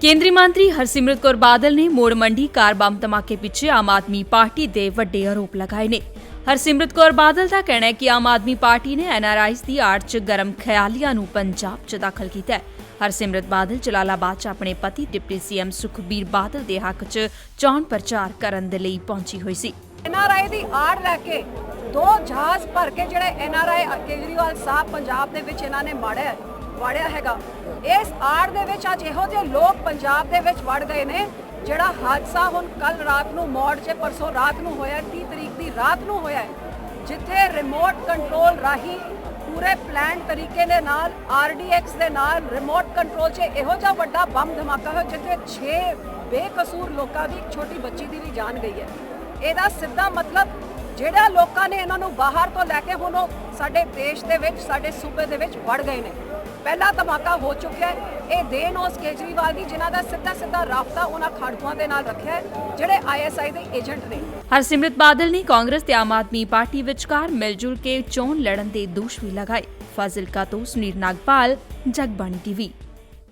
ਕੇਂਦਰੀ ਮੰਤਰੀ ਹਰਸਿਮਰਤ ਕੌਰ ਬਾਦਲ ਨੇ ਮੋੜ ਮੰਡੀ ਕਾਰ ਬੰਬ ਧਮਾਕੇ ਪਿੱਛੇ ਆਮ ਆਦਮੀ ਪਾਰਟੀ ਦੇ ਵੱਡੇ ਆਰੋਪ ਲਗਾਏ ਨੇ। ਹਰਸਿਮਰਤ ਕੌਰ ਬਾਦਲ ਦਾ ਕਹਿਣਾ ਹੈ ਕਿ ਆਮ ਆਦਮੀ ਪਾਰਟੀ ਨੇ ਐਨਆਰਆਈਜ਼ ਦੀ ਆੜ 'ਚ ਗਰਮ ਖਿਆਲੀਆਂ ਨੂੰ ਪੰਜਾਬ 'ਚ ਦਾਖਲ ਕੀਤਾ ਹੈ। ਹਰਸਿਮਰਤ ਬਾਦਲ ਜਲਾਲਾਬਾਦ 'ਚ ਆਪਣੇ ਪਤੀ ਡਿਪਟੀ ਸੀਐਮ ਸੁਖਬੀਰ ਬਾਦਲ ਦੇ ਹੱਕ 'ਚ ਚੋਣ ਪ੍ਰਚਾਰ ਕਰਨ ਦੇ ਲਈ ਪਹੁੰਚੀ ਹੋਈ ਸੀ। ਐਨਆਰਆਈ ਦੀ ਆੜ ਲੈ ਕੇ ਦੋ ਜਹਾਜ਼ ਭਰ ਕੇ ਜਿਹੜੇ ਐਨਆਰਆਈ ਕੇਜਰੀਵਾਲ ਸਾਹਿਬ ਪੰਜਾਬ ਦੇ ਵਿੱਚ ਇਹਨਾਂ ਨੇ ਮਾੜਿਆ ਵਾੜਿਆ ਹੈਗਾ। ਇਸ ਆੜ ਦੇ ਵਿੱਚ ਅੱਜ ਇਹੋ ਜਿਹੇ ਲੋਕ ਪੰਜਾਬ ਦੇ ਵਿੱਚ ਵੜ ਗਏ ਨੇ, ਜਿਹੜਾ ਹਾਦਸਾ ਹੁਣ ਕੱਲ ਰਾਤ ਨੂੰ ਮੋੜ 'ਚ, ਪਰਸੋਂ ਰਾਤ ਨੂੰ ਹੋਇਆ 30 ਤਰੀਕ ਦੀ ਰਾਤ ਨੂੰ ਹੋਇਆ ਜਿੱਥੇ ਰਿਮੋਟ ਕੰਟਰੋਲ ਰਾਹੀਂ ਪੂਰੇ ਪਲਾਨ ਤਰੀਕੇ ਦੇ ਨਾਲ ਆਰਡੀਐਕਸ ਦੇ ਨਾਲ ਰਿਮੋਟ ਕੰਟਰੋਲ 'ਚ ਇਹੋ ਜਿਹਾ ਵੱਡਾ ਬੰਬ ਧਮਾਕਾ ਹੋਇਆ, ਜਿੱਥੇ 6 ਬੇਕਸੂਰ ਲੋਕਾਂ ਦੀ ਛੋਟੀ ਬੱਚੀ ਦੀ ਵੀ ਜਾਨ ਗਈ ਹੈ। ਇਹਦਾ ਸਿੱਧਾ ਮਤਲਬ ਜਿਹੜਾ ਲੋਕਾਂ ਨੇ ਇਹਨਾਂ ਨੂੰ ਬਾਹਰ ਤੋਂ ਲੈ ਕੇ ਹੁਣ ਉਹ ਸਾਡੇ ਦੇਸ਼ ਦੇ ਵਿੱਚ, ਸਾਡੇ ਸੂਬੇ ਦੇ ਵਿੱਚ ਵੜ ਗਏ ਨੇ। ਪਹਿਲਾ ਧਮਾਕਾ ਹੋ ਚੁੱਕਿਆ ਹੈ। ਇਹ ਦੇਨ ਉਸ ਕੇਜਰੀਵਾਲ ਦੀ ਜਿਨ੍ਹਾਂ ਦਾ ਸਿੱਧਾ ਸਿੱਧਾ ਰਾਬਤਾ ਉਹਨਾਂ ਖਾੜਕੂਆਂ ਦੇ ਨਾਲ ਰੱਖਿਆ ਹੈ, ਜਿਹੜੇ ਆਈਐਸਆਈ ਦੇ ਏਜੰਟ ਨੇ। ਹਰਸਿਮਰਤ ਬਾਦਲ ਨੇ ਕਾਂਗਰਸ ਤੇ ਆਮ ਆਦਮੀ ਪਾਰਟੀ ਵਿਚਕਾਰ ਮਿਲਜੁਲ ਕੇ ਚੋਣ ਲੜਨ ਦੇ ਦੋਸ਼ ਵੀ ਲਗਾਏ। ਫਾਜ਼ਿਲਕਾ ਤੋਂ ਸੁਨੀਰ ਨਾਗਪਾਲ, ਜਗਬਾਣੀ ਟੀਵੀ।